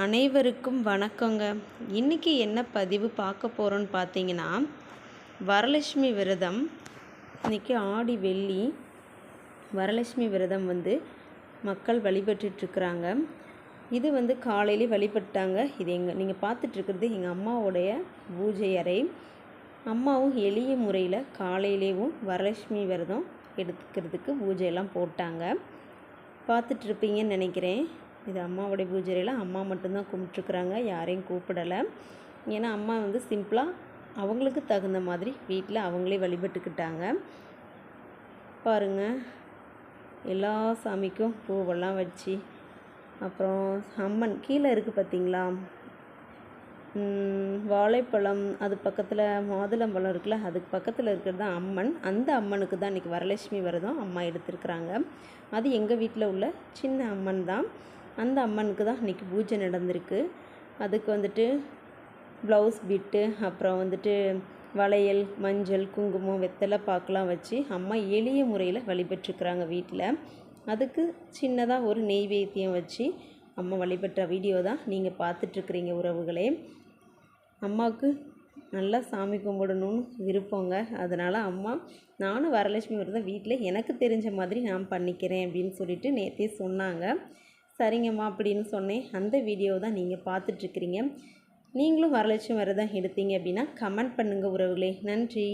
அனைவருக்கும் வணக்கங்க. இன்றைக்கி என்ன பதிவு பார்க்க போகிறோன்னு பார்த்தீங்கன்னா வரலட்சுமி விரதம் இன்றைக்கி ஆடி வெள்ளி வரலட்சுமி விரதம் வந்து மக்கள் வழிபட்டுருக்குறாங்க இது வந்து காலையிலே வழிபட்டாங்க. இது எங்கள் நீங்கள் பார்த்துட்ருக்கிறது எங்கள் அம்மாவுடைய பூஜை அறை. அம்மாவும் எளிய முறையில் காலையிலேயும் வரலட்சுமி விரதம் எடுத்துக்கிறதுக்கு பூஜையெல்லாம் போட்டாங்க. பார்த்துட்ருப்பீங்கன்னு நினைக்கிறேன். இது அம்மாவுடைய பூஜையில் அம்மா மட்டும்தான் கும்பிட்ருக்குறாங்க யாரையும் கூப்பிடலை. ஏன்னா அம்மா வந்து சிம்பிளாக அவங்களுக்கு தகுந்த மாதிரி வீட்டில் அவங்களே வழிபட்டுக்கிட்டாங்க. பாருங்கள் எல்லா சாமிக்கும் பூவெல்லாம் வச்சு அப்புறம் அம்மன் கீழே இருக்குது பார்த்தீங்களா வாழைப்பழம் அது பக்கத்தில் மாதுளம்பழம் இருக்குல்ல அதுக்கு பக்கத்தில் இருக்கிறது தான் அம்மன். அந்த அம்மனுக்கு தான் இன்றைக்கி வரலட்சுமி விரதம் அம்மா எடுத்திருக்கிறாங்க. அது எங்கள் வீட்டில் உள்ள சின்ன அம்மன் தான். அந்த அம்மனுக்கு தான் இன்றைக்கி பூஜை நடந்திருக்கு. அதுக்கு வந்துட்டு ப்ளவுஸ் பிட்டு அப்புறம் வந்துட்டு வளையல் மஞ்சள் குங்குமம் வெத்தலை பாக்கெலாம் வச்சு அம்மா எளிய முறையில் வழிபட்டுருக்குறாங்க வீட்டில் அதுக்கு சின்னதாக ஒரு நெய்வேத்தியம் வச்சு அம்மா வழிபட்ட வீடியோ தான் நீங்கள் பார்த்துட்ருக்குறீங்க உறவுகளே. அம்மாவுக்கு நல்லா சாமி கும்பிடணும்னு விருப்பங்க. அதனால் அம்மா நானும் வரலட்சுமி விரதம் வீட்டில் எனக்கு தெரிஞ்ச மாதிரி நான் பண்ணிக்கிறேன் அப்படின்னு சொல்லிட்டு நேற்றே சொன்னாங்க. சரிங்கம்மா அப்படின்னு சொன்னேன். அந்த வீடியோ தான் நீங்கள் பார்த்துட்ருக்கிறீங்க நீங்களும் வரலட்சுமி விரதம் எடுத்தீங்க அப்படின்னா கமெண்ட் பண்ணுங்கள் உறவுகளே. நன்றி.